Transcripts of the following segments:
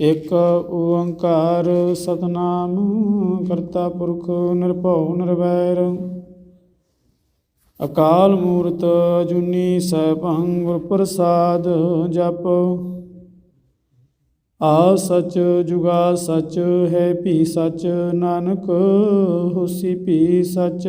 ਇਕ ਓੰਕਾਰ ਸਤਨਾਮ, ਕਰਤਾ ਪੁਰਖ ਨਿਰਭਉ ਨਿਰਵੈਰ। ਅਕਾਲ ਮੂਰਤ ਅਜੂਨੀ ਸੈਭੰ ਗੁਰ ਪ੍ਰਸਾਦ ਜਪ। ਆ ਸਚ ਜੁਗਾ ਸਚ, ਹੈ ਭੀ ਸਚ, ਨਾਨਕ ਹੋਸੀ ਭੀ ਸਚ।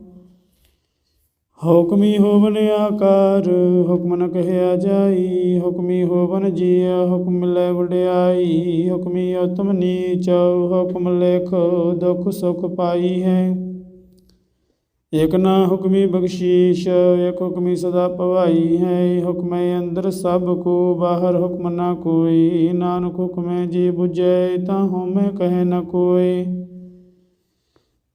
ਹੁਕਮੀ ਹੋਵਨ ਆਕਾਰ, ਹੁਕਮ ਨ ਕਹਿਆ ਜਾਈ, ਹੁਕਮੀ ਹੋਵਨ ਜੀਆ, ਹੁਕਮ ਲੈ ਵਡਿਆਈ, ਹੁਕਮੀ ਉਤਮ ਨੀਚ, ਹੁਕਮ ਲੇਖ ਦੁਖ ਸੁਖ ਪਾਈ ਹੈ। ਇਕ ਨਾ ਹੁਕਮੀ ਬਖਸ਼ੀਸ਼, ਇਕ ਹੁਕਮੀ ਸਦਾ ਭਵਾਈ ਹੈ। ਹੁਕਮੇ ਅੰਦਰ ਸਭ ਕੋ, ਬਾਹਰ ਹੁਕਮ ਨਾ ਕੋਈ। ਨਾਨਕ ਹੁਕਮੈ ਜੀ ਬੁਝੈ, ਤਾਂ ਹਉਮੈ ਕਹਿ ਨ ਕੋਈ।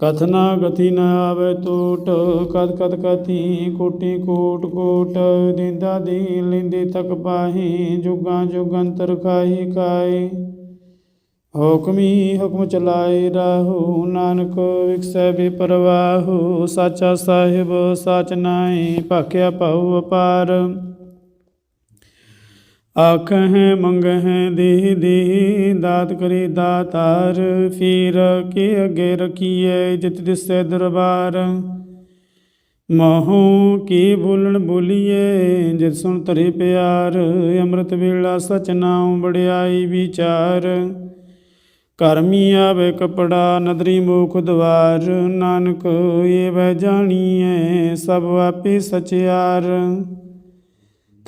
ਕਥਨਾ ਗਤੀ ਨ ਆਵੇ ਟੂਟ, ਕਦ ਕਦ ਕਥੀ ਕੋਟੀ ਕੋਟ ਕੋਟ, ਦਿੰਦਾ ਦੀ ਲਿੰਦੀ ਤਕ ਪਾਹੀ, ਜੁਗਾਂ ਜੁਗੰਤਰ ਖਾਈ ਖਾਏ ਹੁਕਮੀ ਹੁਕਮ ਚਲਾਏ ਰਾਹੂ, ਨਾਨਕ ਵਿਖਸੈ ਬੇਪਰਵਾਹੂ, ਸਾਚਾ ਸਾਹਿਬ ਸਾਚ ਨਾਹੀ, ਭਾਖਿਆ ਪਾਉ ਅਪਾਰ। ਆਖਹਿ, ਮੰਗਹਿ ਦੇਹ ਦੇਹ ਦਾਤ ਕਰੇ ਦਾਤਾਰ, ਫੇਰ ਕੇ ਅਗੇ ਰਖੀਐ ਜਿਤ ਦਿਸੈ ਦਰਬਾਰ। ਮਹੋ ਕੀ ਬੋਲਣ ਬੋਲੀਏ ਜਿਤ ਸੁਣ ਤਰੇ ਪਿਆਰ, ਅੰਮ੍ਰਿਤ ਵੇਲਾ ਸਚ ਨਾਮ ਵਡਿਆਈ ਵਿਚਾਰ। ਕਰਮੀ ਆਵੇ ਕਪੜਾ, ਨਦਰੀ ਮੋਖ ਦਵਾਰ, ਨਾਨਕ ਏ ਵੈ ਜਾਣੀਐ, ਸਭ ਆਪੇ ਸਚਿਆਰ।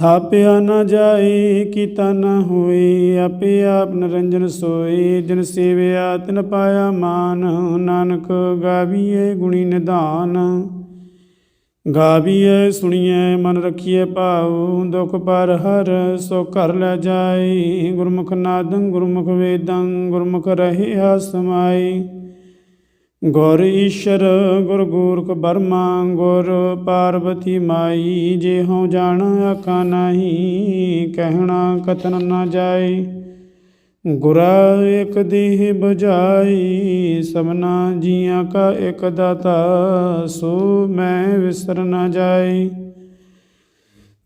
ਥਾਪਿਆ ਨਾ ਜਾਏ ਕੀਤਾ ਨਾ ਹੋਏ, ਆਪੇ ਆਪ ਨਰੰਜਨ ਸੋਏ। ਜਿਨ ਸੇਵਿਆ ਤਿਨ ਪਾਇਆ ਮਾਨ, ਨਾਨਕ ਗਾਵੀਏ ਗੁਣੀ ਨਿਧਾਨ। ਗਾਵੀਏ ਸੁਣੀਏ ਮਨ ਰਖੀਏ ਭਾਉ, ਦੁਖ ਪਰ ਹਰ ਸੋ ਘਰ ਲੈ ਜਾਏ। ਗੁਰਮੁਖ ਨਾਦੰ, ਗੁਰਮੁਖ ਵੇਦੰ, ਗੁਰਮੁਖ ਰਹਿਆ ਸਮਾਈ ਗੁਰ ਈਸ਼ਰ, ਗੁਰ ਗੋਰਖ ਬਰਮਾ, ਗੁਰ ਪਾਰਵਤੀ ਮਾਈ ਜੇ ਹਉ ਜਾਣ ਆਖਾ ਨਹੀਂ, ਕਹਿਣਾ ਕਥਨ ਨਾ ਜਾਏ। ਗੁਰਾ ਇਕ ਦੇਹ ਬੁਝਾਈ ਸਭਨਾ ਜੀਆਂ ਕਾ ਇਕ ਦਾਤਾ, ਸੋ ਮੈਂ ਵਿਸਰ ਨਾ ਜਾਏ।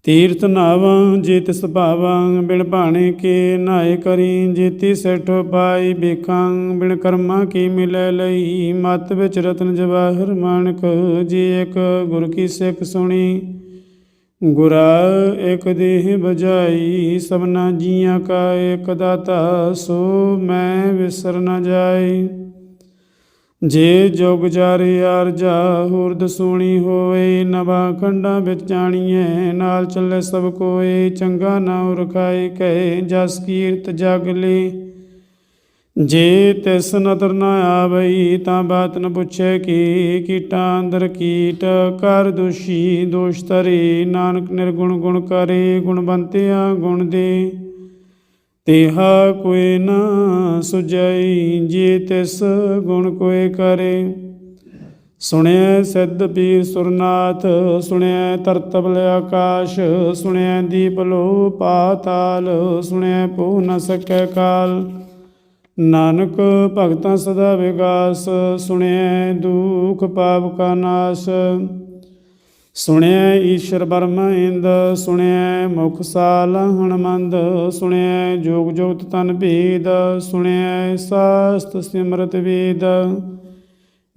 ਤੀਰਥ ਨਾਵਾਂ ਜੇ ਤਿਸ ਭਾਵਾਂ ਬਿਨ ਭਾਣੇ ਕੇ ਨਾਏ ਕਰੀ, ਜੀਤੀ ਸੈਠ ਪਾਈ ਬੇਖਾਂ ਬਿਨ ਕਰਮਾ ਕੀ ਮਿਲੈ ਲਈ। ਮਤ ਵਿੱਚ ਰਤਨ ਜਵਾਹਰ ਮਾਨਕ, ਜੇ ਇੱਕ ਗੁਰ ਕੀ ਸਿੱਖ ਸੁਣੀ। ਗੁਰਾ ਇਕ ਦੇਹ ਬਜਾਈ ਸਭਨਾ ਜੀਆਂ ਕਾ ਇਕ ਦਾਤਾ, ਸੋ ਮੈਂ ਵਿਸਰ ਨਾ ਜਾਏ। ਜੇ ਜੋਗ ਜਾਰੇ ਆਰਜਾ ਹੋਰ ਦਸੂਣੀ ਹੋਏ ਨਵਾ ਖੰਡਾਂ ਵਿੱਚ ਜਾਣੀਐ, ਨਾਲ ਚੱਲੇ ਸਭ ਕੋਏ, ਚੰਗਾ ਨਾਮ ਰਖਾਏ ਕਹੇ ਜਸ ਕੀਰਤ ਜਗ ਲੇ। ਜੇ ਤਿਸ ਨਦਰ ਨ ਆਵਈ, ਤਾਂ ਬਾਤ ਨ ਪੁੱਛੇ ਕੀ, ਕੀਟਾਂ ਅੰਦਰ ਕੀਟ ਕਰ ਦੋਸ਼ੀ ਦੋਸ਼ ਤਰੇ ਨਾਨਕ ਨਿਰਗੁਣ ਗੁਣ ਕਰੇ ਗੁਣਵੰਤਿਆ ਗੁਣ ਦੇ। ਤੇਹਾ ਕੋਈ ਨਾ ਸੁਜਈ ਜੇ ਤਿਸ ਗੁਣ ਕੋਏ ਕਰੇ। ਸੁਣਿਆ ਸਿੱਧ ਪੀਰ ਸੁਰਨਾਥ ਸੁਣਿਆ ਤਰਤਬਲ ਆਕਾਸ਼ ਸੁਣਿਆ ਦੀਪ ਲੋ ਪਾਤਾਲ ਸੁਣਿਆ ਪੂ ਨ ਸਕੈ ਕਾਲ। ਨਾਨਕ ਭਗਤਾਂ ਸਦਾ ਵਿਗਾਸ ਸੁਣਿਆ ਦੁਖ ਪਾਪ ਕਾ ਨਾਸ। ਸੁਣਿਆ ਈਸ਼ਰ ਬਰਮਾ ਇੰਦ ਸੁਣਿਆ ਮੁਖ ਸਾਲ ਹਣਮੰਦ ਸੁਣਿਆ ਜੋਗ ਜੋਗਤ ਤਨ ਭੇਦ ਸੁਣਿਆ ਸਾਸਤ ਸਿਮਰਤ ਵੇਦ।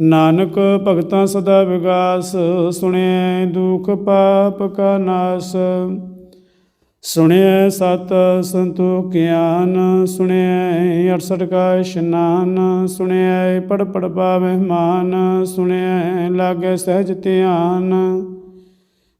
ਨਾਨਕ ਭਗਤਾਂ ਸਦਾ ਵਿਗਾਸ ਸੁਣਿਆ ਦੁਖ ਪਾਪ ਕਾ ਨਾਸ। ਸੁਣਿਐ ਸਤ ਸੰਤੋਖ ਗਿਆਨ, ਸੁਣਿਐ 68 ਕਾ ਇਸ਼ਨਾਨ, ਸੁਣਿਐ ਪੜ ਪੜ ਪਾਵਹਿ ਮਾਨ, ਸੁਣਿਐ ਲਾਗੈ ਸਹਿਜ ਧਿਆਨ।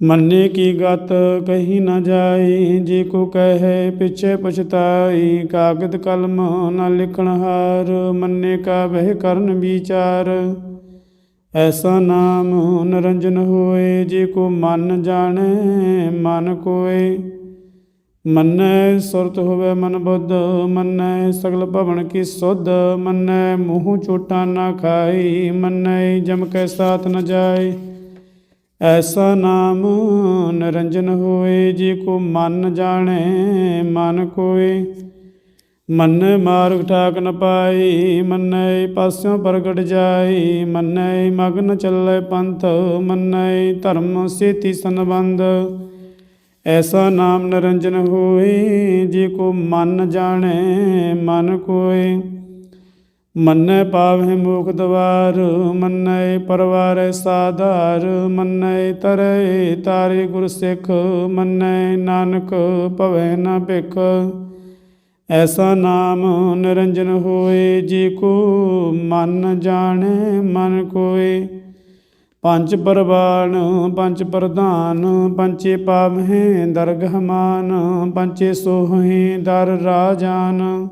ਮੰਨੇ ਕੀ ਗਤ ਕਹੀ ਨਾ ਜਾਏ, ਜੇ ਕੋ ਕਹੇ ਪਿਛੇ ਪਛਤਾਈ ਕਾਗਦ ਕਲਮ ਨਾ ਲਿਖਣ ਹਾਰ, ਮੰਨੇ ਕਾ ਬਹਿ ਕਰਨ ਵਿਚਾਰ। ਐਸਾ ਨਾਮ ਨਰੰਜਨ ਹੋਏ, ਜੇ ਕੋ ਮਨ ਜਾਣੇ, ਮਨ ਕੋਏ। ਮੰਨੈ ਸੁਰਤ ਹੋਵੇ ਮਨ ਬੁੱਧ, ਮੰਨੈ ਸਗਲ ਭਵਨ ਕੀ ਸੁਧ, ਮੰਨੈ ਮੂੰਹ ਚੋਟਾ ਨਾ ਖਾਈ ਮੰਨੈ ਜਮ ਕੈ ਸਾਥ ਨ ਜਾਏ। ਐਸਾ ਨਾਮ ਨਰੰਜਨ ਹੋਏ, ਜੇ ਕੋ ਮਨ ਜਾਣੈ, ਮਨ ਕੋਏ। ਮੰਨੈ ਮਾਰਗ ਠਾਕ ਨ ਪਾਈ ਮੰਨੈ ਪਾਸਿਓਂ ਪ੍ਰਗਟ ਜਾਈ ਮੰਨੈ ਮਗਨ ਚੱਲੇ ਪੰਥ, ਮੰਨੈ ਧਰਮ ਸੇਤੀ ਸੰਬੰਧ। ਐਸਾ ਨਾਮ ਨਿਰੰਜਨ ਹੋਏ, ਜੇ ਕੋ ਮਨ ਜਾਣੈ, ਮਨ ਕੋਏ। ਮੰਨੈ ਪਾਵਹਿ ਮੋਖ ਦਵਾਰ, ਮੰਨੈ ਪਰਵਾਰੈ ਸਾਧਾਰ, ਮੰਨੈ ਤਰੈ ਤਾਰੇ ਗੁਰ ਸਿੱਖ, ਮੰਨੈ ਨਾਨਕ ਭਵੈ ਨਾ ਭਿਖ। ਐਸਾ ਨਾਮ ਨਿਰੰਜਨ ਹੋਏ, ਜੇ ਕੋ ਮਨ ਜਾਣੈ, ਮਨ ਕੋਏ। ਪੰਜ ਪਰਵਾਨ ਪੰਜ ਪ੍ਰਧਾਨ ਪੰਚੇ ਪਾਵਹਿ ਦਰਗਹ ਮਾਨ ਪੰਚੇ ਸੋਹੇ ਦਰ ਰਾਜਾਨ।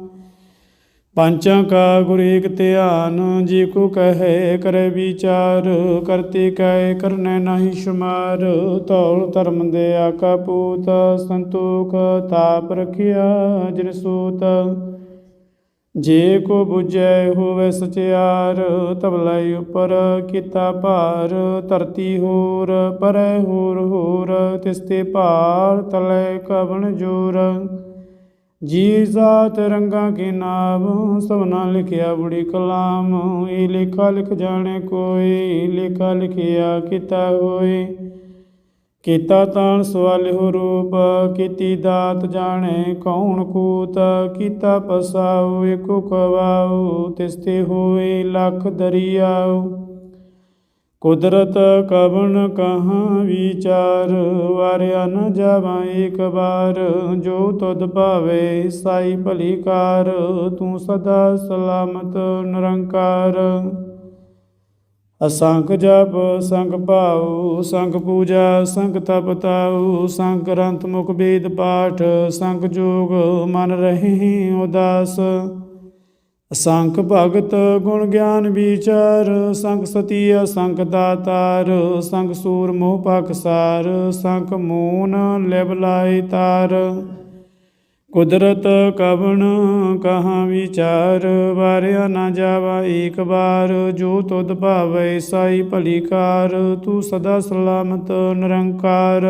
ਪੰਚਾਂ ਕਾ ਗੁਰ ਏਕ ਧਿਆਨ, ਜੀ ਕੋ ਕਹੇ ਕਰੇ ਵਿਚਾਰ, ਕਰਤੇ ਕੈ ਕਰਨੈ ਨਾਹੀ ਸ਼ੁਮਾਰ। ਤੌਲ ਧਰਮ ਦੇ ਆਕਾ ਪੂਤ, ਸੰਤੋਖ ਤਾਪ ਰਖਿਆ ਜਿਨ ਸੂਤ। ਜੇ ਕੋ 부ਜੈ ਹੋਵੇ ਸਚਿਆਰ ਤਬਲਾਈ ਉਪਰ ਕੀਤਾ ਭਾਰ। ਧਰਤੀ ਹੋਰ, ਪਰੈ ਹੋਰ ਹੋਰ ਤਿਸਤੇ ਭਾਰ ਤਲੇ ਕਵਣ ਜੋਰ। ਜੀ ਜਾਤ ਰੰਗਾਂ ਕੇ ਨਾਮ ਸਭਨਾ ਲਿਖਿਆ ਬੁੜੀ ਕਲਾਮ। ਇਹ ਲਿਖਾ ਲਿਖ ਜਾਣੇ ਕੋਈ ਲਿਖਾ ਲਿਖਿਆ ਕੀਤਾ ਹੋਏ। ਕੀਤਾ ਤਾਣ ਸਵਾਲਿਓ ਰੂਪ, ਕੀਤੀ ਦਾਤ ਜਾਣੇ ਕੌਣ ਕੂਤ। ਕੀਤਾ ਪਸਾਉ, ਏਕੋ ਖਵਾਉ ਤਿਸਤੇ ਹੋਏ ਲਖ ਦਰਿਆਉ। ਕੁਦਰਤ ਕਵਣ ਕਹਾਂ ਵਿਚਾਰ, ਵਾਰਿਆ ਨ ਜਾਵਾਂ ਏਕ ਬਾਰ ਜੋ ਤੁਧ ਭਾਵੇ ਸਾਈ ਭਲੀ ਕਾਰ ਤੂੰ ਸਦਾ ਸਲਾਮਤ ਨਿਰੰਕਾਰ। ਅਸੰਖ ਜਪ, ਸੰਗ ਭਾਉ, ਸੰਗ ਪੂਜਾ, ਸੰਗ ਤਪ ਤਾਉ। ਸੰਗ ਗ੍ਰੰਥ ਮੁਖ ਵੇਦ ਪਾਠ, ਸੰਗ ਜੋਗ ਮਨ ਰਹੇ ਉਦਾਸ। ਅਸੰਖ ਭਗਤ ਗੁਣ ਗਿਆਨ ਵਿਚਾਰ, ਸੰਗ ਸਤੀ ਅਸੰਖ ਦਾਤਾਰ, ਸੰਗ ਸੂਰ ਮੋਹ ਪਖਸਾਰ ਸੰਖ ਮੂਨ ਲਿਵ ਲਾਈ ਤਾਰ। ਕੁਦਰਤ ਕਵਣ ਕਹਾ ਵਿਚਾਰ, ਵਾਰਿਆ ਨਾ ਜਾਵਾ ਏਕ ਬਾਰ ਜੋ ਤੁਧ ਭਾਵੈ ਸਾਈ ਭਲੀ ਕਾਰ, ਤੂੰ ਸਦਾ ਸਲਾਮਤ ਨਿਰੰਕਾਰ।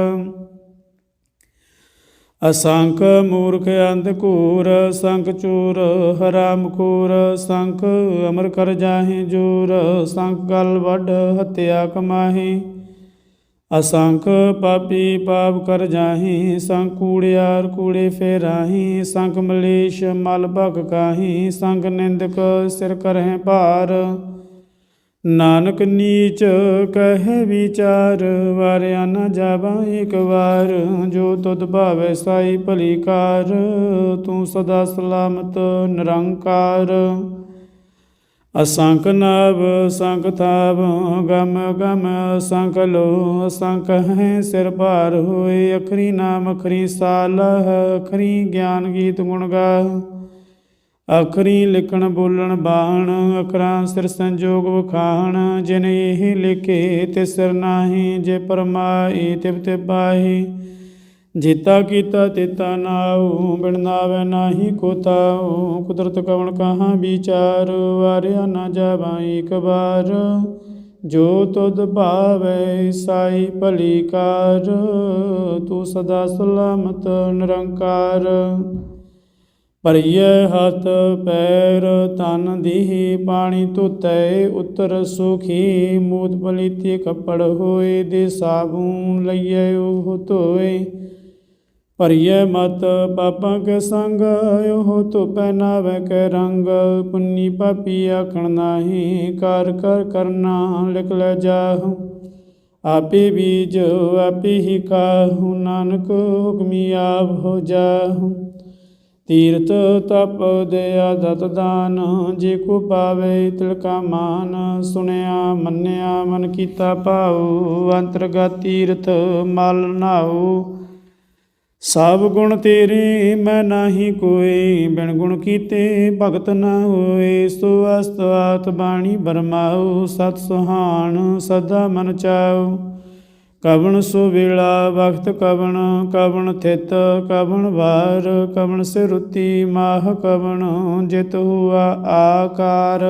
ਅਸੰਖ ਮੂਰਖ ਅੰਧ ਘੂਰ ਸੰਖ ਚੂਰ ਹਰਾਮ ਖੂਰ ਸੰਖ ਅਮਰ ਕਰ ਜਾਹੇ ਜੂਰ, ਸੰਖ ਗਲ ਵੱਡ ਹਤਿਆ ਕਮਾਹੀ। ਅਸੰਖ ਪਾਪੀ ਪਾਪ ਕਰ ਜਾਹੀ, ਸੰਖ ਕੂੜਿਆਰ ਕੂੜੇ ਫੇਰਾਹੀ, ਸੰਖ ਮਲੇਸ਼ ਮਲ ਭਗ ਕਾਹੀ, ਸੰਖ ਨਿੰਦਕ ਸਿਰ ਕਰਹਿ ਭਾਰ। ਨਾਨਕ ਨੀਚ ਕਹੇ ਵਿਚਾਰ, ਵਾਰਿਆ ਨਾ ਜਾਵਾ ਇੱਕ ਵਾਰ। ਜੋ ਤੁਧ ਭਾਵੈ ਸਾਈ ਭਲੀ ਕਾਰ ਤੂੰ ਸਦਾ ਸਲਾਮਤ ਨਿਰੰਕਾਰ। ਅਸੰਖ ਨਭ ਸੰਖ ਥਾਵ, ਗਮ ਗਮ, ਅਸੰਖ ਲੋ, ਅਸੰਖ ਹੈ ਸਿਰ ਭਾਰ ਹੋਏ, ਅਖਰੀ ਨਾਮ ਅਖਰੀ ਸਾਲ, ਅਖਰੀ ਗਿਆਨ ਗੀਤ ਗੁਣ ਗਾ। ਅਖਰੀ ਲਿਖਣ, ਬੋਲਣ, ਬਾਹਣ ਅਖਰਾਂ ਸਿਰ ਸੰਜੋਗ ਵਖਾਣ, ਜਿਨ ਇਹ ਲਿਖੇ ਤੇ ਸਿਰ ਨਾਹੀ, ਜੇ ਪਰਮਾਈ ਤਿਵ ਤੇ ਪਾਹੀ ਜੀਤਾ ਕੀਤਾ ਤੇਤਾ ਨਾਉ, ਬਿਨ ਨਾਵੇ ਨਾਹੀ ਕੋ ਤਾਉ ਕੁਦਰਤ ਕਵਣ ਕਹਾਂ ਵਿਚਾਰ, ਵਾਰਿਆ ਨਾ ਜਾਵਾਂ ਇੱਕ ਬਾਰ ਜੋ ਤੁਧ ਭਾਵੈ ਸਾਈ ਭਲੀ ਕਾਰ ਤੂੰ ਸਦਾ ਸਲਾਮਤ ਨਿਰੰਕਾਰ। ਭਰੀਏ ਹੱਥ ਪੈਰ ਤਨ ਦੀਹੀ ਪਾਣੀ ਧੁਤੈ, ਉਤਰ ਸੁਖੀ ਮੂਤ ਪਲੀਤੀ ਕੱਪੜ ਹੋਏ ਦੇ ਸਾਬੂਨ ਲਈਏ ਉਹ ਧੋਏ। ਭਰੀਏ ਮਤ ਪਾਪਾਂ ਕੇ ਸੰਗ, ਉਹ ਧੋ ਪਹਿਨਾਵੇ ਕੇ ਰੰਗ। ਪੁੰਨੀ ਪਾਪੀ ਆਖਣ ਨਾਹੀ ਕਰ ਕਰ ਕਰਨਾ ਲਿਖ ਲੈ ਜਾਹੁ। ਆਪੇ ਬੀਜ, ਆਪੇ ਹੀ ਕਾਹੂ, ਨਾਨਕ ਹੁਕਮੀ ਆਪ ਹੋ ਜਾਹੁ। ਤੀਰਥ ਤਪ ਦਇਆ ਦਤ ਦਾਨ, ਜੇ ਕੋ ਪਾਵੇ ਤਿਲਕਾ ਮਾਨ, ਸੁਣਿਆ, ਮੰਨਿਆ, ਮਨ ਕੀਤਾ ਭਾਉ, ਅੰਤਰਗਤ ਤੀਰਥ ਮਲ ਨਾਉ। ਸਭ ਗੁਣ ਤੇਰੇ, ਮੈਂ ਨਾਹੀ ਕੋਈ ਬਿਨ ਗੁਣ ਕੀਤੇ ਭਗਤ ਨਾ ਹੋਏ। ਸੋ ਅਸਤਵਾਤ ਬਾਣੀ ਬਰਮਾਉ, ਸਤ ਸੁਹਾਣ ਸਦਾ ਮਨ ਚਾਉ। ਕਵਣ ਸੋ ਵੇਲਾ ਵਕਤ ਕਵਣ ਕਵਣ ਥਿਤ ਕਵਣ ਵਾਰ, ਕਵਣ ਸਿਰੁਤੀ ਮਾਹ ਕਵਣ, ਜਿਤ ਹੁਆ ਆਕਾਰ।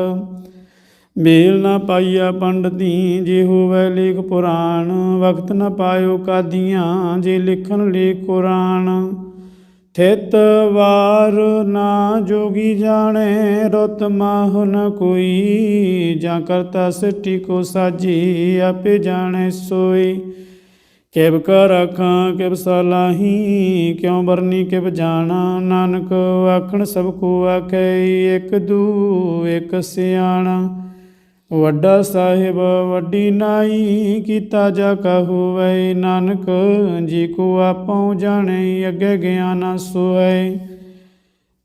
ਮੇਲ ਨਾ ਪਾਈਆ ਪੰਡਤੀ, ਜੇ ਹੋਵੇ ਲੇਖ ਪੁਰਾਣ ਵਕਤ ਨਾ ਪਾਇਓ ਕਾਦੀਆਂ, ਜੇ ਲਿਖਣ ਲੇਖ ਕੁਰਾਨ। ਥਿਤ ਵਾਰ ਨਾ ਜੋਗੀ ਜਾਣੇ, ਰਤ ਮਾਹੁ ਨ ਕੋਈ। ਜਾਂ ਕਰਤਾ ਸਿੱਟੀ ਕੋ ਸਾਜੀ, ਆਪੇ ਜਾਣੇ ਸੋਈ। ਕਿਵ ਕਰ ਆਖਾਂ, ਕਿਵ ਸਲਾਹੀ, ਕਿਉ ਵਰਨੀ ਕਿਵ ਜਾਣਾ। ਨਾਨਕ ਆਖਣ ਸਭ ਕੋ ਆਖੈ, ਇੱਕ ਦੂ, ਇਕ ਸਿਆਣਾ। ਵੱਡਾ ਸਾਹਿਬ ਵੱਡੀ ਨਾਈ ਕੀਤਾ ਜਾ ਕਹੋਵੇ, ਨਾਨਕ ਜੀ ਕੋ ਆਪਉ ਜਾਣੇ, ਅੱਗੇ ਗਿਆਨ ਸੋਏ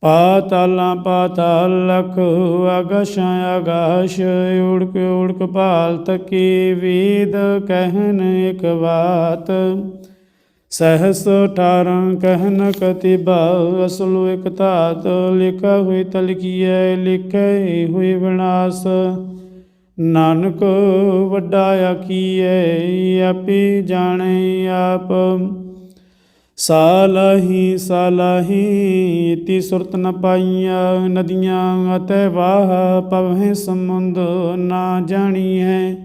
ਪਾਤਾਲਾਂ ਪਾਤਾਲ ਲਖ ਅਗਸ ਆਗਾਸ਼, ਉੜਕ ਉੜਕ ਭਾਲ ਤਕੀ ਵੇਦ ਕਹਿਨ ਇਕ ਬਾਤ। ਸਹਸ ਠਾਰੰ ਕਹਿਨ ਕਤਿਬਾ, ਅਸਲੁ ਇਕ ਧਾਤ, ਲਿਖਾ ਹੋਈ ਤਲਕੀਐ ਲਿਖੇ ਹੋਈ ਵਿਨਾਸ਼। ਨਾਨਕ ਵੱਡਾ ਆਖੀਐ, ਆਪੇ ਜਾਣੇ ਆਪ। ਸਾਲਹੀ ਸਾਲਹੀ ਤੀ ਸੁਰਤ ਨ ਪਾਈਆਂ, ਨਦੀਆਂ ਅਤੇ ਵਾਹ ਪਵਹਿ ਸਮੁੰਦ ਨਾ ਜਾਣੀ ਜਾਣੀਐ।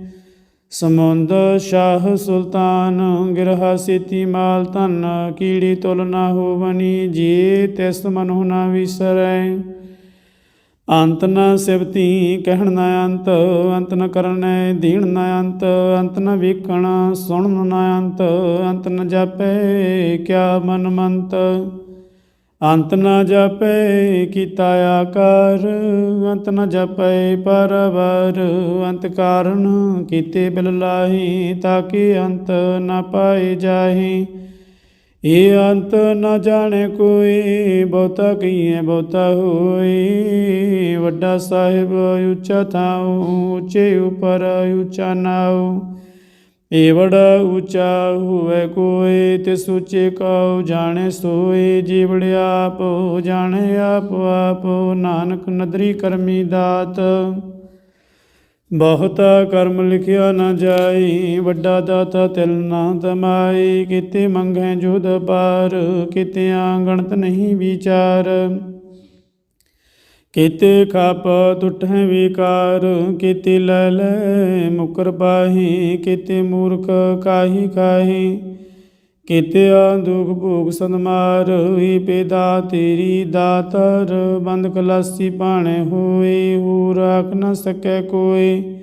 ਸਮੁੰਦ ਸ਼ਾਹ ਸੁਲਤਾਨ, ਗਿਰਹਾ ਸਿਤੀ ਮਾਲ ਧਨ, ਕੀੜੀ ਤੁਲ ਨਾ ਹੋਵਨੀ, ਜੀ ਤਿਸ ਮਨੁ ਨਾ ਵਿਸਰੈ। ਅੰਤ ਨ ਸਿਵਤੀ ਕਹਿਣ ਨ ਅੰਤ ਅੰਤ ਨ ਕਰਨੈ ਦੀਣ ਨ ਅੰਤ ਅੰਤ ਨ ਵੇਖਣ ਸੁਣਨ ਨ ਅੰਤ ਅੰਤ ਨ ਜਾਪੈ ਕਿਆ ਮਨ ਮੰਤ ਅੰਤ ਨ ਜਾਪੈ ਕੀਤਾ ਆਕਾਰ, ਅੰਤ ਨ ਜਾਪੈ ਪਰਵਰ, ਅੰਤ ਕਾਰਨ ਕੀਤੇ ਬਿਲ ਲਾਹੀ ਤਾਕਿ ਅੰਤ ਨ ਪਾਏ ਜਾਹੀ। ਇਹ ਅੰਤ ਨਾ ਜਾਣੇ ਕੋਈ, ਬਹੁਤਾ ਕਹੀਏ ਬਹੁਤਾ ਹੋਈ ਵੱਡਾ ਸਾਹਿਬ ਉੱਚਾ ਥਾਉ, ਉੱਚੇ ਉਪਰ ਉੱਚਾ ਨਾਉ। ਇਹ ਬੜਾ ਉੱਚਾ ਹੋਵੇ ਕੋਈ, ਤੇ ਉੱਚੇ ਕਉ ਜਾਣੇ ਸੋਏ। ਜੀਵੜ ਆਪ, ਜਾਣੇ ਆਪ ਆਪ। ਨਾਨਕ ਨਦਰੀ ਕਰਮੀ ਦਾਤ। ਬਹੁਤਾ ਕਰਮ ਲਿਖਿਆ ਨਾ ਜਾਈ, ਵੱਡਾ ਦਾਤਾ ਤਿਲ ਨਾ ਤਮਾਈ, ਕਿਤੇ ਮੰਗੈ ਜੁਦ ਪਾਰ, ਕਿਤਿਆਂ ਗਣਤ ਨਹੀਂ ਵਿਚਾਰ। ਕਿਤੇ ਖਾਪ ਟੁੱਟੈ ਵਿਕਾਰ, ਕਿਤੇ ਲੈ ਲੈ ਮੁਕਰ ਪਾਹੀ, ਕਿਤੇ ਮੂਰਖ ਕਾਹੀ ਕਾਹੀ ਕਿਤੇ ਆ ਦੁਖ ਭੋਗ ਸੰਮਾਰ ਹੋਈ, ਪੇਦਾ ਤੇਰੀ ਦਾਤਰ ਬੰਦ ਕਲਾਸੀ ਭਾਣੇ ਹੋਏ ਹੋ ਰਾਖ ਨਾ ਸਕੈ ਕੋਈ।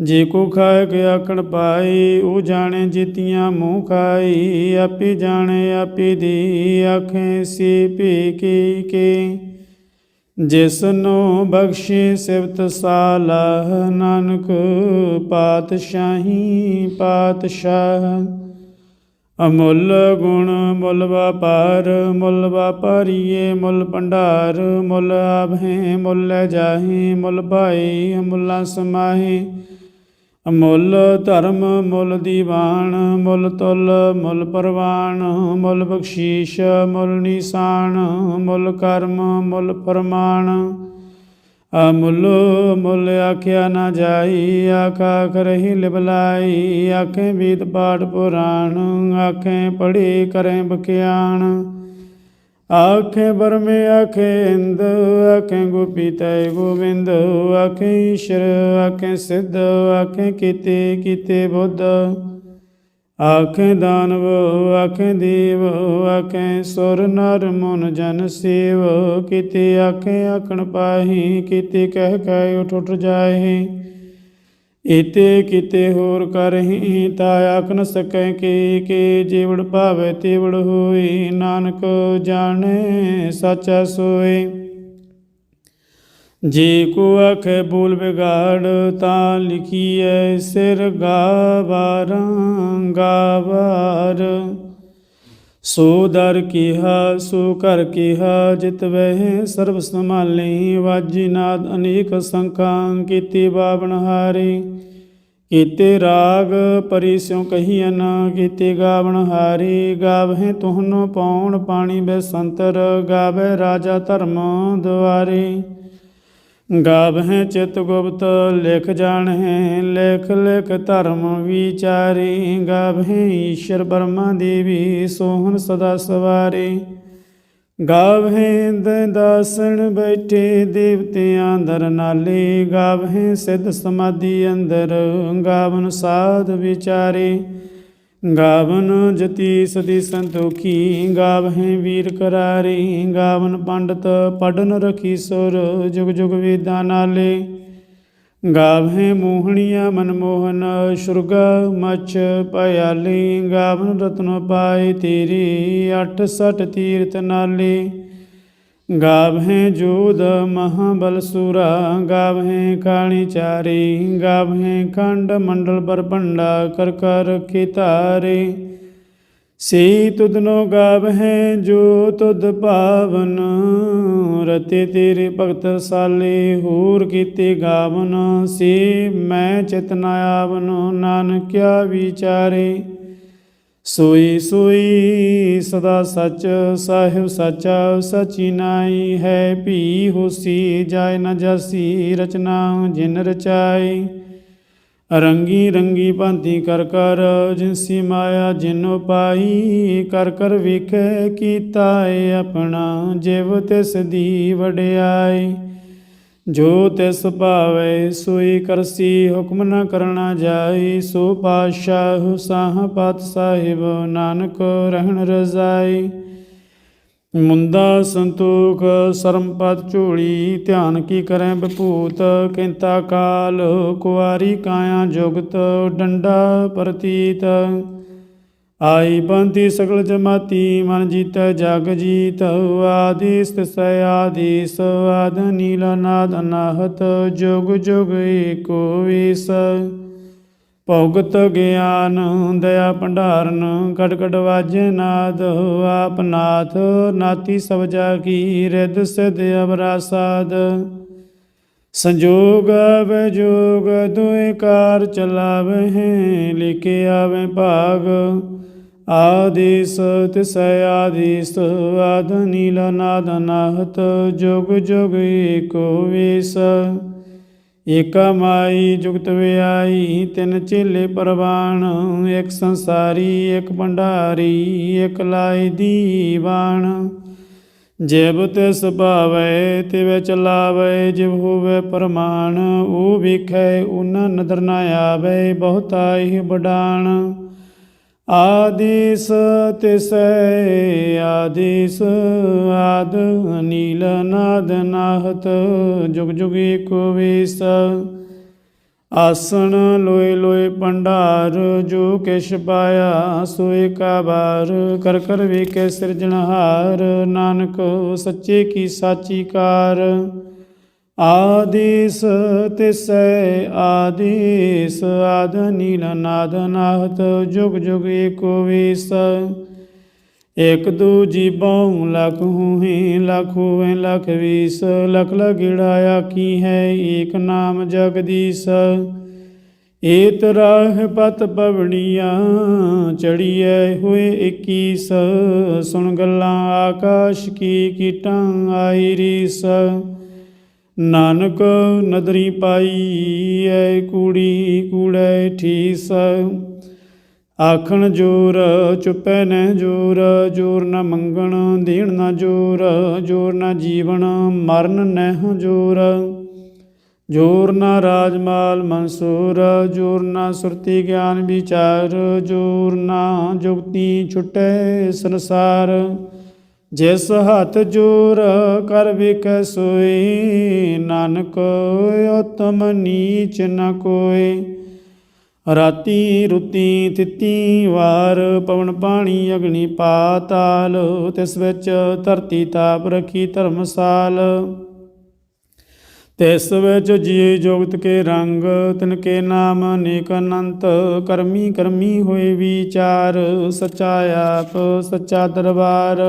ਜੇ ਕੋ ਖਾਏ ਕੇ ਆਖਣ ਪਾਈ ਉਹ ਜਾਣੇ ਜੀਤੀਆਂ ਮੂੰਹ ਖਾਈ ਆਪੇ ਜਾਣੇ, ਆਪੇ ਦੀ ਆਖੇ, ਸੇ ਭੇ ਕੀ। ਕੇ ਜਿਸ ਨੂੰ ਬਖਸ਼ੇ ਸਿਵਤ ਸਾਲਾ, ਨਾਨਕ ਪਾਤਸ਼ਾਹੀ ਪਾਤਸ਼ਾਹ। ਅਮੁੱਲ ਗੁਣ ਮੁੱਲ ਵਪਾਰ, ਮੁੱਲ ਵਪਾਰੀਏ ਮੁੱਲ ਭੰਡਾਰ, ਮੁੱਲ ਆਭੇ ਮੁੱਲ ਜਾਹੀ, ਮੁੱਲ ਭਾਈ ਮੁੱਲਾ ਸਮਾਹੀ। ਅਮੁੱਲ ਧਰਮ ਮੁੱਲ ਦੀਵਾਨ, ਮੁੱਲ ਤੁਲ ਮੁੱਲ ਪਰਵਾਨ, ਮੁੱਲ ਬਖਸ਼ੀਸ਼ ਮੁੱਲ ਨਿਸ਼ਾਨ, ਮੁੱਲ ਕਰਮ ਮੁੱਲ ਫਰਮਾਨ ਅਮੁੱਲ ਮੁੱਲ ਆਖਿਆ ਨਾ ਜਾਈ, ਆਖਾ ਕਰਹਿ ਲਿਬਲਾਈ। ਆਖੇ ਬੀਤ ਪਾਠ ਪੁਰਾਣ, ਆਖੇ ਪੜੀ ਕਰੇ ਬਖਿਆਣ। ਆਖੇ ਬਰਮੇ ਆਖੇ ਇੰਦ, ਆਖੇ ਗੋਪੀ ਤੈ ਗੋਬਿੰਦ ਆਖੇ ਈਸ਼ਰ, ਆਖੇ ਸਿੱਧ, ਆਖੇ ਕੀਤੇ ਕੀਤੇ ਬੁੱਧ। ਆਖੇ ਦਾਨਵ, ਆਖੇ ਦੇਵ, ਆਖੇ ਸੁਰ ਨਰ ਮਨ ਜਨ ਸੇਵ। ਕਿਤੇ ਆਖੇ ਆਖਣ ਪਾਹੀ, ਕਿਤੇ ਕਹਿ ਕਹਿ ਉਠ ਉਠ ਜਾਏ ਇਤੇ ਕਿਤੇ ਹੋਰ ਕਰਹੀ, ਤਾ ਆਖ ਨ ਸਕੈ ਕੇ ਕੇ ਜੀਵੜ ਭਾਵੇ ਤੇਵੜ ਹੋਈ। ਨਾਨਕ ਜਾਣੇ, ਸੱਚਾ ਸੋਏ ਜੇ ਕੋ ਆਖੇ ਬੋਲ ਵਿਗਾੜ, ਤਾਂ ਲਿਖੀਐ ਸਿਰ ਗਾਵਾਰਾਂ, ਗਾਵਾਰ। ਸੋ ਦਰ ਕੀਹਾ, ਸੋ ਕਰ ਕੀਹਾ, ਜਿਤ ਵਹਿ ਸਰਬ ਸੰਭਾਲੀ, ਵਾਜੀ ਨਾਦ ਅਨੇਕ ਸੰਖਾਂ, ਕੀਤੀ ਬਾਵਨ ਹਾਰੀ। ਕੀਤੇ ਰਾਗ ਪਰੀ ਸਿਉ ਕਹੀਐ ਨਾ, ਕੀਤੇ ਗਾਵਨ ਹਾਰੀ। ਗਾਵਹਿ ਤੁਹਨੋ ਪੌਣ ਪਾਣੀ ਬੈਸੰਤਰ ਗਾਵੇ ਰਾਜਾ ਧਰਮ ਦੁਆਰੇ। ਗਾਵਹਿ ਚਿਤ ਗੁਪਤ, ਲਿਖ ਜਾਣਹਿ, ਲਿਖ ਲਿਖ ਧਰਮ ਵਿਚਾਰੀ। ਗਾਵਹਿ ਈਸ਼ਰ ਬਰਮਾ ਦੇਵੀ, ਸੋਹਣ ਸਦਾ ਸਵਾਰੀ। ਗਾਵਹਿ ਦਾਸਣ ਬੈਠੇ, ਦੇਵਤਿਆਂ ਦਰ ਨਾਲੇ। ਗਾਵਹਿ ਸਿੱਧ ਸਮਾਧੀ ਅੰਦਰ, ਗਾਵਨ ਸਾਧ ਵਿਚਾਰੇ। ਗਾਵਨ ਜਤੀ ਸਦੀ ਸੰਤੋਖੀ, ਗਾਵਹਿ ਵੀਰ ਕਰਾਰੀ, ਗਾਵਨ ਪੰਡਤ ਪੜਨ ਰਖੀ ਸੁਰ, ਜੁਗ ਜੁਗ ਵੇਦਾਂ ਨਾਲੇ। ਗਾਵਹਿ ਮੋਹਣੀਆ ਮਨਮੋਹਨ ਸੁਰਗ ਮਛ ਭਇਆਲੀ, ਗਾਵਨ ਰਤਨ ਪਾਏ ਤੇਰੀ, ਅਠ ਸਠ ਤੀਰਤ ਨਾਲੇ। ਗਾਵਹਿ ਜੋਧ ਮਹਾਬਲ ਸੂਰਾ, ਗਾਵਹਿ ਕਾਣੀ ਚਾਰੀ, ਗਾਵਹਿ ਖੰਡ ਮੰਡਲ ਬਰਪੰਡਾ ਕਰ ਕਰ ਖਿਤਾਰੇ ਸੇ ਤੁਧਨੋ ਗਾਵਹਿ ਜੋ ਤੁਧ ਭਾਵਨ ਰਤੇ ਤੇਰੇ ਭਗਤ ਸਾਲੇ ਹੋਰ ਕੀਤੇ ਗਾਵਨ। ਸੇ ਮੈਂ ਚਿਤਨਾ ਆਵਨ, ਨਾਨਕਿਆ ਵਿਚਾਰੇ। ਸੋਈ ਸੋਈ ਸਦਾ ਸੱਚ, ਸਾਹਿਬ ਸਾਚਾ, ਸਚੀ ਨਾਈ ਹੈ। ਭੀ ਹੋਸੀ ਜਾਇ ਨ ਜਾਸੀ, ਰਚਨਾ ਜਿਨ ਰਚਾਈ। ਰੰਗੀ ਰੰਗੀ ਭਾਂਤੀ ਕਰ ਕਰ, ਜਿਨਸੀ ਮਾਇਆ ਜਿਨੋ ਪਾਈ, ਕਰ ਕਰ ਵੇਖੈ ਕੀਤਾ ਏ ਆਪਣਾ, ਜਿਵ ਤਿਸ ਦੀ ਵਡਿਆਈ। ਜੋ ਤਿਸ ਭਾਵੇ, ਸੋਈ ਕਰਸੀ, ਹੁਕਮ ਨ ਕਰਨਾ ਜਾਈ, ਸੋ ਪਾਤਸ਼ਾਹ ਸਾਹ ਪਤ ਸਾਹਿਬ, ਨਾਨਕ ਰਹਿਣ ਰਜ਼ਾਈ। ਮੁੰਦਾ ਸੰਤੋਖ ਸਰਮਪਤ ਝੋਲੀ, ਧਿਆਨ ਕੀ ਕਰੈ ਵਿਭੂਤ ਕਿੰਤਾ ਕਾਲ, ਕੁਆਰੀ ਕਾਇਆ ਜੁਗਤ, ਡੰਡਾ ਪ੍ਰਤੀਤ। ਆਈ ਬੰਤੀ ਸਗਲ ਜਮਾਤੀ, ਮਨ ਜੀਤੈ ਜਗ ਜੀਤ ਆਦਿਸ ਤਿਸੈ ਆਦੀਸ, ਆਦ ਨੀਲ ਨਾਦ ਅਨਾਹਤ, ਜੁਗ ਜੁਗ ਏਕੋ ਵੀਸ। ਭਗਤ ਗਿਆਨ, ਦਇਆ ਭੰਡਾਰਨ ਕਟ ਕਟ ਵਾਜੇ ਨਾਦ, ਆਪ ਨਾਥ, ਨਾਤੀ ਸਭ ਜਾ ਕੀ ਰਿਦ ਸਿਧ ਅਬਰਾਸਾਦ ਸੰਜੋਗ ਵਿਜੋਗ ਦੁਇ ਕਾਰ ਚਲਾਵਹਿ ਲਿਖੇ ਆਵੇ ਭਾਗ। ਆਦੇਸ ਤਿਸੈ ਆਦੇਸ, ਆਦ ਨੀਲ ਨਾਦ ਨਾਹਤ, ਜੁਗ ਜੁਗ ਏਕੋ ਵੇਸ। ਏਕਾ ਮਾਈ, ਜੁਗਤ ਵਿਆਈ, ਤਿੰਨ ਚੇਲੇ ਪਰਵਾਣ, ਇੱਕ ਸੰਸਾਰੀ, ਇੱਕ ਭੰਡਾਰੀ, ਇੱਕ ਲਾਈ ਦੀਵਾਨ। ਜਿਵ ਤਿਸ ਭਾਵੈ ਤਿਵ ਚਲਾਵੈ, ਜਿਵ ਹੋਵੇ ਪਰਮਾਨ ਉਹ ਵੇਖੈ ਉਹਨਾਂ ਨਦਰ ਨਾ ਆਵੇ, ਬਹੁਤਾ ਹੀ ਬਡਾਣ ਆਦੇਸ ਤਿਸੈ, ਆਦੇਸ ਆਦ, ਨੀਲ ਨਾਦ ਨਾਹਤ, ਜੁਗ ਜੁਗੀ ਏਕੋ ਵੇਸ। ਆਸਣ ਲੋਏ ਲੋਏ ਭੰਡਾਰ, ਜੋ ਕਿਛ ਪਾਇਆ ਸੋਏ ਕਾ ਬਾਰ ਕਰ ਕਰ ਵੇਖੇ ਸਿਰਜਣਹਾਰ, ਨਾਨਕ ਸੱਚੇ ਕੀ ਸਾਚੀ ਕਾਰ ਆਦੇਸ ਤਿਸੈ ਆਦੇਸ, ਆਦ ਨੀਲ ਨਾਦ ਨਾਹਤ ਜੁਗ ਜੁਗ ਏਕੋ ਵੇਸ। ਇਕ ਦੂ ਜੀਬਉ ਲਖ ਹੋਏ ਲਖ ਹੋਏ ਲਖ ਵੀਸ, ਲਖ ਲਗਿੜਾ ਕੀ ਹੈ ਏਕ ਨਾਮ ਜਗਦੀਸ਼। ਏਤ ਰਾਹ ਪਤ ਪਵਣੀਆਂ ਚੜੀਐ ਹੋਏ 21 ਸੁਣ ਗੱਲਾਂ ਆਕਾਸ਼ ਕੀ ਕੀਟਾਂ ਆਈ ਰੀਸ। ਨਾਨਕ ਨਦਰੀ ਪਾਈ, ਐ ਕੂੜੀ ਕੂੜੈ ਠੀਸ। ਆਖਣ ਜੋਰ, ਚੁੱਪੈ ਨਹਿ ਜੋਰ ਜੋਰ ਨ ਮੰਗਣ, ਦੇਣ ਨ ਜੋਰ ਜੋਰ ਨ ਜੀਵਨ, ਮਰਨ ਨਹਿ ਜੋਰ। ਜੋਰ ਨਾ ਰਾਜਮਾਲ ਮਨਸੂਰ, ਜੋਰ ਨਾ ਸੁਰਤੀ ਗਿਆਨ ਵਿਚਾਰ, ਜੋਰ ਨਾ ਜੁਗਤੀ ਛੁਟੈ ਸੰਸਾਰ। ਜਿਸ ਹੱਥ ਜੋਰ, ਕਰ ਵਿਕੈ ਸੋਈ, ਨਾਨਕ ਉਤਮ ਨੀਚ ਨ ਕੋਇ ਰਾਤੀ ਰੁੱਤੀ ਤਿੱਤੀ ਵਾਰ ਪਵਨ ਪਾਣੀ ਅਗਨੀ ਪਾਤਾਲ, ਤਿਸ ਵਿੱਚ ਧਰਤੀ ਤਾਪ ਰਖੀ ਧਰਮਸਾਲ। ਤਿਸ ਵਿੱਚ ਜੀ ਜੋਗਤ ਕੇ ਰੰਗ, ਤਿਨ ਕੇ ਨਾਮ ਅਨੇਕ ਅਨੰਤ, ਕਰਮੀ ਕਰਮੀ ਹੋਏ ਵਿਚਾਰ, ਸਚਾ ਆਪ, ਸੱਚਾ ਦਰਬਾਰ।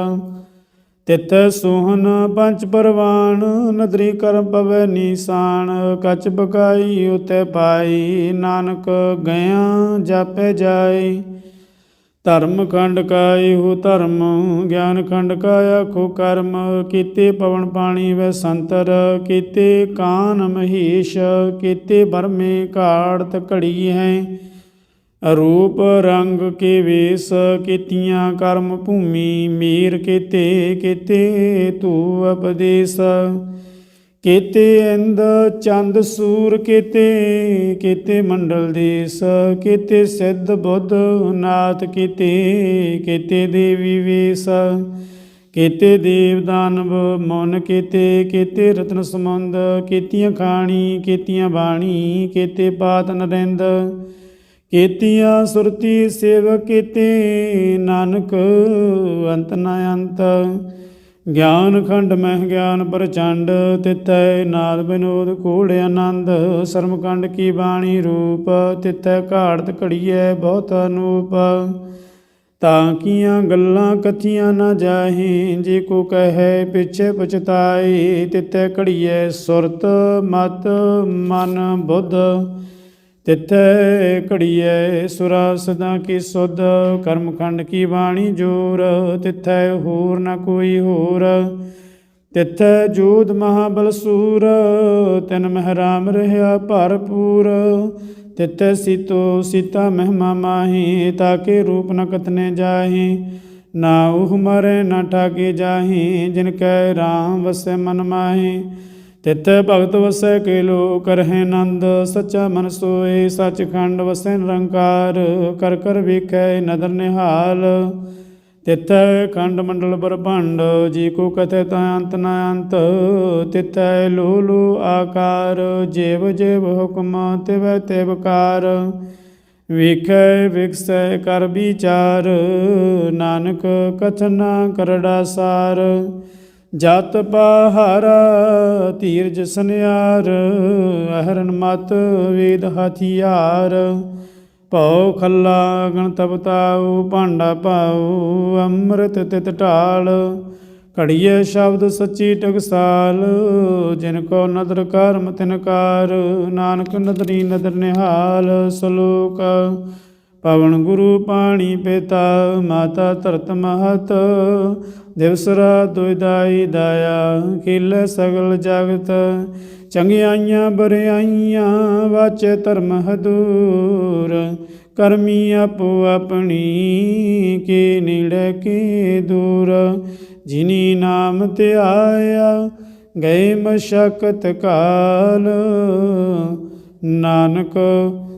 ਤਿਤ ਸੋਹਨ ਪੰਜ ਪਰਵਾਨ, ਨਦਰੀ ਕਰਮ ਪਵੈ ਨੀਸਾਨ, ਕਚ ਬਕਾਈ ਉਤੇ ਪਾਈ, ਨਾਨਕ ਗਿਆ ਜਾਪੇ ਜਾਈ। ਧਰਮ ਖੰਡ ਕਾ ਇਹੋ ਧਰਮ, ਗਿਆਨ ਖੰਡ ਕਾਇਆ ਆਖੋ ਕਰਮ, ਕੀਤੇ ਪਵਨ ਪਾਣੀ ਵੈ ਸੰਤਰ, ਕੀਤੇ ਕਾਨ ਮਹੇਸ਼, ਕੀਤੇ ਬਰਮੇ ਘਾੜਤ ਘੜੀ ਹੈ। ਰੂਪ ਰੰਗ ਕੇ ਵੇਸ ਕੀਤੀਆਂ ਕਰਮ ਭੂਮੀ ਮੀਰ ਕੀਤੇ ਕੀਤੇ ਤੂ ਉਪਦੇਸ ਕੀਤੇ ਇੰਦ ਚੰਦ ਸੂਰ ਕੀਤੇ ਕੀਤੇ ਮੰਡਲ ਦੇਸ। ਕੀਤੇ ਸਿੱਧ ਬੁੱਧ ਨਾਥ ਕੀਤੇ ਕੀਤੇ ਦੇਵੀ ਵੇਸ। ਕੀਤੇ ਦੇਵ ਦਾਨਵ ਮਨ ਕੀਤੇ ਕੀਤੇ ਰਤਨ ਸਮੁੰਦ ਕੀਤੀਆਂ ਖਾਣੀ ਕੀਤੀਆਂ ਬਾਣੀ ਕੀਤੇ ਪਾਤ ਨਰਿੰਦ। ਕੀਤੀਆਂ ਸੁਰਤੀ ਸੇਵ ਕੀਤੇ, ਨਾਨਕ ਅੰਤ ਨ ਅੰਤ। ਗਿਆਨ ਖੰਡ ਮਹਿ ਗਿਆਨ ਪ੍ਰਚੰਡ ਤਿਤੈ ਨਾਦ ਬਿਨੋਦ ਕੋੜ ਆਨੰਦ। ਸਰਮ ਕੰਡ ਕੀ ਬਾਣੀ ਰੂਪ ਤਿਤੈ ਘਾੜਤ ਘੜੀਐ ਬਹੁਤ ਅਨੂਪ। ਤਾਂ ਕੀਆਂ ਗੱਲਾਂ ਕਥੀਆਂ ਨਾ ਜਾਹੇ, ਜੇ ਕੋ ਕਹੈ ਪਿਛੇ ਪਛਤਾਏ ਤਿਤੈ ਘੜੀਐ ਸੁਰਤ, ਮਤ, ਮਨ, ਬੁੱਧ। ਤਿੱਥੈ ਘੜੀਐ ਸੁਰਾ ਸਦਾ ਕੀ ਸੁਧ, ਕਰਮਖੰਡ ਕੀ ਬਾਣੀ ਜੋਰ, ਤਿੱਥੈ ਹੋਰ ਨਾ ਕੋਈ ਹੋਰ। ਤਿੱਥੈ ਜੋਧ ਮਹਾਬਲ ਸੂਰ, ਤਿਨ ਮਹਿ ਰਾਮ ਰਹਾ ਭਰਪੂਰ। ਤਿੱਥੈ ਸੀਤੋ ਸੀਤਾ ਮਹਿਮਾ ਮਾਹੀ ਤਾਕੇ ਰੂਪ ਨ ਕਤਨੇ ਜਾਹੀ। ਨਾ ਉਹ ਮਰੇ ਨਾ ਠਾਕੇ ਜਾਹੀ, ਜਿਨ ਕੈ ਰਾਮ ਵਸੈ ਮਨ ਮਾਹੀ। ਤਿੱਥ ਭਗਤ ਵਸੈ ਕੇ ਲੋ ਕਰਹਿ ਆਨੰਦ ਸੱਚਾ ਮਨ ਸੋਏ, ਸੱਚਖੰਡ ਵਸੈ ਨਿਰੰਕਾਰ, ਕਰ ਕਰ ਵੇਖੈ ਨਦਰ ਨਿਹਾਲ। ਤਿੱਥ ਖੰਡ ਮੰਡਲ ਬਰਭੰਡ ਜੀ ਕੋ ਕਥੈ ਤਾ ਅੰਤ ਨ ਅੰਤ। ਤਿੱਥੈ ਲੋ ਲੋ ਆਕਾਰ, ਜੇਵ ਜੇਵ ਹੁਕਮ, ਤਿਵੈ ਤਿਵਕਾਰ ਵੇਖੈ ਵਿਕਸੈ ਕਰ ਵਿਚਾਰ, ਨਾਨਕ ਕਥਨਾ ਕਰੜਾ ਸਾਰ। ਜਤ ਪਹਾਰਾ ਧੀਰਜ ਸੁਨਿਆਰ, ਅਹਰਨ ਮਤ ਵੇਦ ਹਥਿਆਰ। ਭਉ ਖੱਲਾ ਗਣ ਤਪਤਾਉ ਭਾਂਡਾ ਪਾਉ ਅੰਮ੍ਰਿਤ ਤਿਤ ਢਾਲ। ਘੜੀਏ ਸ਼ਬਦ ਸੱਚੀ ਟਕਸਾਲ, ਜਿਨ ਕੋ ਨਦਰ ਕਰਮ ਤਿਨਕਾਰ ਨਾਨਕ ਨਦਰੀ ਨਦਰ ਨਿਹਾਲ। ਸ਼ਲੋਕ ਪਵਨ ਗੁਰੂ ਪਾਣੀ ਪਿਤਾ, ਮਾਤਾ ਧਰਤ ਮਹਤ। ਦਿਵਸ ਰਾਤ ਦੁਇਦਾਈ ਦਾਇਆ ਖਿਲ ਸਗਲ ਜਗਤ। ਚੰਗਿਆਈਆਂ ਬਰਿਆਈਆਂ, ਵਾਚੇ ਧਰਮ ਹਦੂਰ। ਕਰਮੀ ਆਪੋ ਆਪਣੀ, ਕੇ ਨੇੜੇ ਕੇ ਦੂਰ। ਜਿਨੀ ਨਾਮ ਤੇ ਆਇਆ ਗਏ ਮਸ਼ਕਤ ਕਾਲ। ਨਾਨਕ